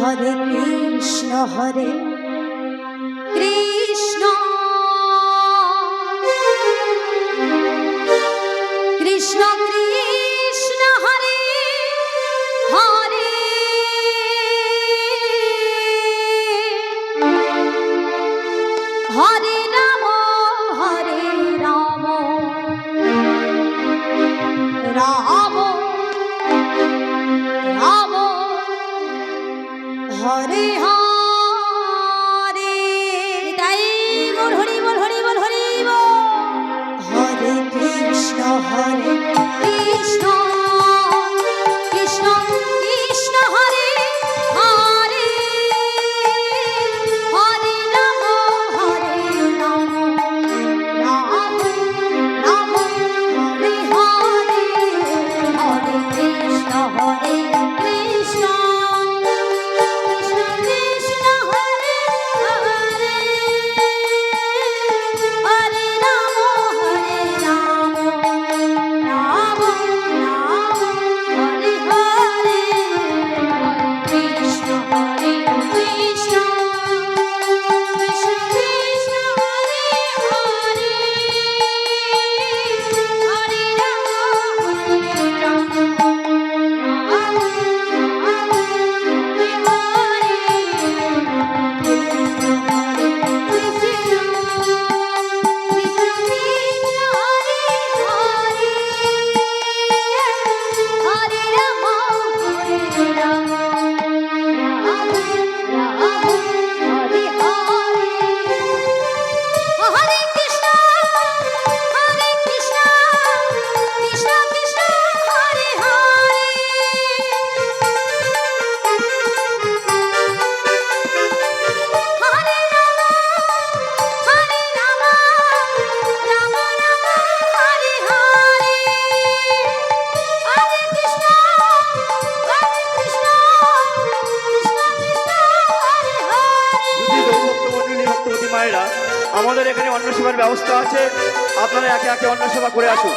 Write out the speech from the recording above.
হরে কৃষ্ণ হরে। Krishna money. মায়েরা আমাদের এখানে অন্ন সেবার ব্যবস্থা আছে। আপনারা একে একে অন্ন সেবা করে আসুন।